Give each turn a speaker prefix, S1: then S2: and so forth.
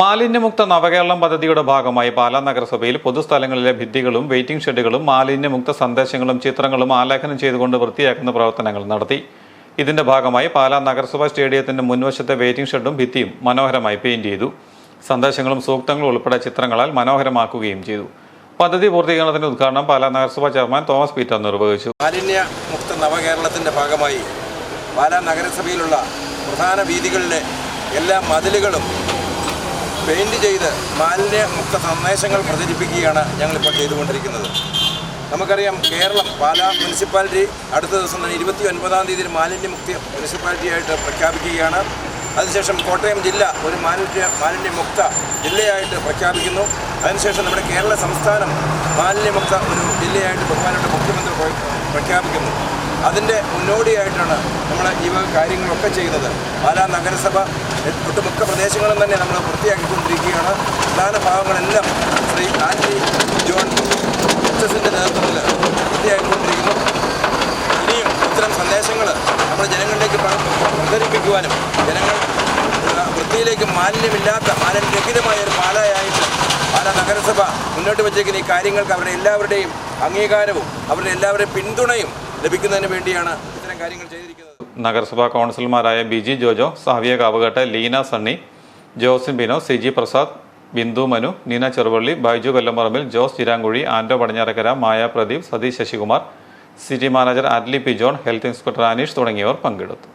S1: മാലിന്യമുക്ത നവകേരളം പദ്ധതിയുടെ ഭാഗമായി പാലാ നഗരസഭയിൽ പൊതുസ്ഥലങ്ങളിലെ ഭിത്തികളും വെയിറ്റിംഗ് ഷെഡുകളും മാലിന്യമുക്ത സന്ദേശങ്ങളും ചിത്രങ്ങളും ആലേഖനം ചെയ്തുകൊണ്ട് വൃത്തിയാക്കുന്ന പ്രവർത്തനങ്ങൾ നടത്തി. ഇതിന്റെ ഭാഗമായി പാലാ നഗരസഭ സ്റ്റേഡിയത്തിന്റെ മുൻവശത്തെ വെയിറ്റിംഗ് ഷെഡും ഭിത്തിയും മനോഹരമായി പെയിന്റ് ചെയ്തു. സന്ദേശങ്ങളും സൂക്തങ്ങളും ഉൾപ്പെടെ ചിത്രങ്ങളാൽ മനോഹരമാക്കുകയും ചെയ്തു. പദ്ധതി പൂർത്തീകരണത്തിന്റെ ഉദ്ഘാടനം പാലാ നഗരസഭാ ചെയർമാൻ തോമസ് പീറ്റർ നിർവഹിച്ചു.
S2: മാലിന്യമുക്ത നവകേരളത്തിന്റെ ഭാഗമായി പാലാ നഗരസഭയിലുള്ള പ്രധാന വീതികളിലെ എല്ലാ മതിലുകളും പെയിന്റ് ചെയ്ത് മാലിന്യമുക്ത സന്ദേശങ്ങൾ പ്രചരിപ്പിക്കുകയാണ് ഞങ്ങളിപ്പോൾ ചെയ്തുകൊണ്ടിരിക്കുന്നത്. നമുക്കറിയാം കേരളം പാലാ മുനിസിപ്പാലിറ്റി അടുത്ത ദിവസം തന്നെ ഇരുപത്തി ഒൻപതാം തീയതി മാലിന്യമുക്തി മുനിസിപ്പാലിറ്റിയായിട്ട് പ്രഖ്യാപിക്കുകയാണ്. അതിനുശേഷം കോട്ടയം ജില്ല ഒരു മാലിന്യ മാലിന്യമുക്ത ജില്ലയായിട്ട് പ്രഖ്യാപിക്കുന്നു. അതിനുശേഷം നമ്മുടെ കേരള സംസ്ഥാനം മാലിന്യമുക്ത ഒരു ജില്ലയായിട്ട് ബഹുമാനപ്പെട്ട മുഖ്യമന്ത്രി പ്ര- പ്രഖ്യാപിക്കുന്നു. അതിന്റെ മുന്നോടിയായിട്ടാണ് നമ്മൾ ഈ കാര്യങ്ങളൊക്കെ ചെയ്യുന്നത്. പാലാ നഗരസഭ ഒട്ടുമിക്ക പ്രദേശങ്ങളും തന്നെ നമ്മൾ വൃത്തിയാക്കിക്കൊണ്ടിരിക്കുകയാണ്. പ്രധാന ഭാഗങ്ങളെല്ലാം ശ്രീ ആന്റി ജോൺ എച്ചസിന്റെ നേതൃത്വത്തിൽ വൃത്തിയാക്കിക്കൊണ്ടിരിക്കുന്നു. ഇനിയും ഇത്തരം സന്ദേശങ്ങൾ നമ്മൾ ജനങ്ങളിലേക്ക് പ്ര- പ്രചരിപ്പിക്കുവാനും ജനങ്ങൾ വൃത്തിയിലേക്ക് മാലിന്യമില്ലാത്ത മാലിന്യരഹിതമായ ഒരു പാലായായിട്ട് പാലാ നഗരസഭ മുന്നോട്ട് വച്ചേക്കുന്ന ഈ കാര്യങ്ങൾക്ക് അവരുടെ എല്ലാവരുടെയും അംഗീകാരവും അവരുടെ എല്ലാവരുടെയും പിന്തുണയും ലഭിക്കുന്നതിന് വേണ്ടിയാണ് ഇത്തരം കാര്യങ്ങൾ ചെയ്തിരിക്കുന്നത്.
S1: നഗരസഭാ കൗൺസിലർമാരായ Biji Jojo Saviya Kavukatte Leena Sunny Josin Bino Siji Prasad Bindu Manu Neena Cheruvalli Baiju Kollamparambil Jose Chirankuzhi Ando Padinjarakkara Maya Pradeep Satheesh Sasikumar city manager Adly P John health inspector Aneesh തുടങ്ങിയവർ പങ്കെടുത്തു.